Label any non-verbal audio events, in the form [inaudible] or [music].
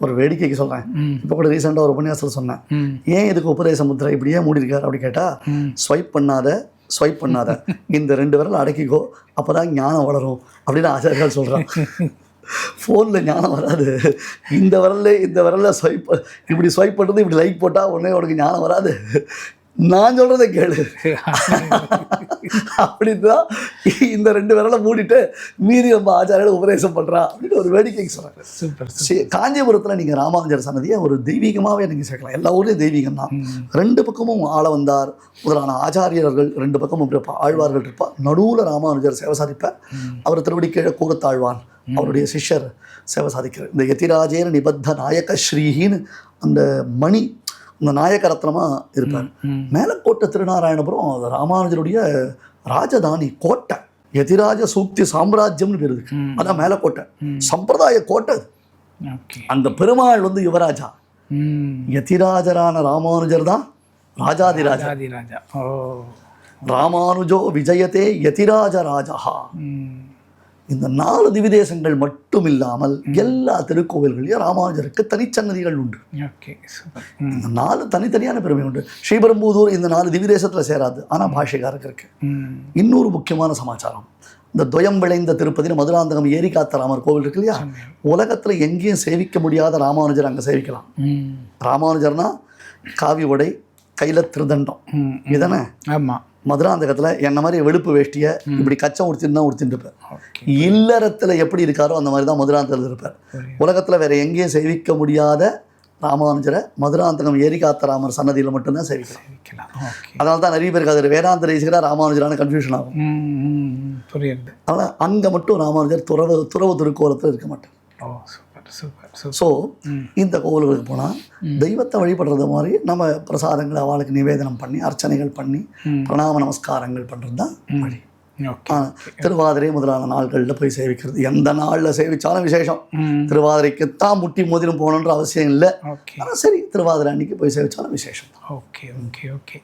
ஒரு வேடிக்கைக்கு சொல்கிறேன் இப்போ கூட ரீசெண்டாக ஒரு உபன்யாசத்தில் சொன்னேன். ஏன் இதுக்கு உபதேச முத்திரை இப்படி ஏன் மூடி இருக்காரு அப்படி கேட்டால் ஸ்வைப் பண்ணாத ஸ்வைப் பண்ணாத. இந்த ரெண்டு விரல் அடக்கிக்கோ அப்போ தான் ஞானம் வளரும். அப்படின்னு ஆச்சாரியால் சொல்கிறான் ஃபோனில் [laughs] ஞானம் வராது. இந்த விரல்ல இந்த விரல்ல ஸ்வைப் இப்படி ஸ்வைப் பண்ணுறது இப்படி லைக் போட்டால் உடனே உனக்கு ஞானம் வராது. நான் சொல்கிறத கேளு. அப்படிதான் இந்த ரெண்டு விரலை மூடிட்டு மீறி நம்ம ஆச்சாரியோட உபதேசம் பண்ணுறா அப்படின்னு ஒரு வேடிக்கைக்கு சொல்கிறாங்க சூப்பர் காஞ்சிபுரத்தில் நீங்கள் ராமானுஜர் சன்னதியை ஒரு தெய்வீகமாகவே நீங்கள் சேர்க்கலாம். எல்லா ஊர்லேயும் தெய்வீகம் தான். ரெண்டு பக்கமும் ஆள வந்தார். முதலான ஆச்சாரியர்கள் ரெண்டு பக்கமும் இருப்பா. ஆழ்வார்கள் இருப்பா. நடுவில் ராமானுஜர் சேவை சாதிப்பார். அவர் திருவடி கீழே கூறத்தாழ்வான் அவருடைய சிஷ்யர் சேவை சாதிக்கிறார். இந்த யதிராஜேன நிபத்த நாயக ஸ்ரீஹின்னு அந்த மணி அந்த நாயக ரத்னமாக இருப்பார் மேலக்கோட்டை திருநாராயணபுரம் ராமானுஜருடைய ராஜதானி கோட்டை. யதிராஜ சூக்தி சாம்ராஜ்யம்னு பேர் இருக்கு. ம். அதான் மேலக்கோட்டை. சம்பிரதாய கோட்டை அந்த பெருமாள் வந்து யுவராஜா. யதிராஜரான ராமானுஜர் தான் ராஜாதிராஜா. ராஜாதி ராஜா ஓ. ராமானுஜோ விஜயத்தே யதிராஜ ராஜா இந்த நாலு திவிதேசங்கள் மட்டும் இல்லாமல் எல்லா திருக்கோவில்களையும் ராமானுஜருக்கு தனிச்சன்னதிகள் உண்டு. இந்த நாலு தனித்தனியான பெருமை உண்டு. ஸ்ரீபெரும்புதூர் இந்த நாலு திவிதேசத்தில் சேராது. ஆனால் பாஷைக்காரருக்கு இருக்கு. இன்னொரு முக்கியமான சமாச்சாரம். இந்த துயம் விளைந்த திருப்பதினு மதுராந்தகம் ஏரி காத்த ராமர் கோவில் இருக்கு இல்லையா? உலகத்தில் எங்கேயும் சேவிக்க முடியாத ராமானுஜர் அங்கே சேவிக்கலாம். ராமானுஜர்னா காவி உடை கையில் திருதண்டம். ம் இதுதானே ஆமாம் மதுராந்தகத்தில் என்ன மாதிரி வெளுப்பு வேஷ்டியை இப்படி கச்சம் உடுத்தின்னு தான் உடுத்திட்டு இருப்பார் ஓகே. இல்லறத்தில் எப்படி இருக்காரோ அந்த மாதிரி தான் மதுராந்தகத்தில் இருப்பார். உலகத்தில் வேற எங்கேயும் சேவிக்க முடியாத ராமானுஜரை மதுராந்தகம் ஏரி காத்த ராமர் சன்னதியில் மட்டும்தான் சேவிக்கலாம். அதனால தான் நிறைய பேருக்கு அது வேதாந்த ரீசிகரா ராமானுஜரான கன்ஃபியூஷன் ஆகும். புரியுது. ஆனால் அங்கே மட்டும் ராமானுஜர் துறவு துறவு திருக்கோலத்தில் இருக்க மாட்டார். சூப்பர் ஸோ இந்த கோவில்களுக்கு போனால் தெய்வத்தை வழிபடுறது மாதிரி நம்ம பிரசாதங்களை அவளுக்கு நிவேதனம் பண்ணி அர்ச்சனைகள் பண்ணி. பிரணாம நமஸ்காரங்கள் பண்ணுறது தான் வழி. திருவாதிரை முதலான நாள்களில் போய் சேவிக்கிறது. எந்த நாளில் சேவிச்சாலும் விசேஷம். ம். திருவாதிரைக்குத்தான் முட்டி மோதிரம் போகணுன்ற அவசியம் இல்லை. ஆனால் சரி திருவாதிரை அன்னைக்கு போய் சேவிச்சாலும் விசேஷம் ஓகே ஓகே ஓகே.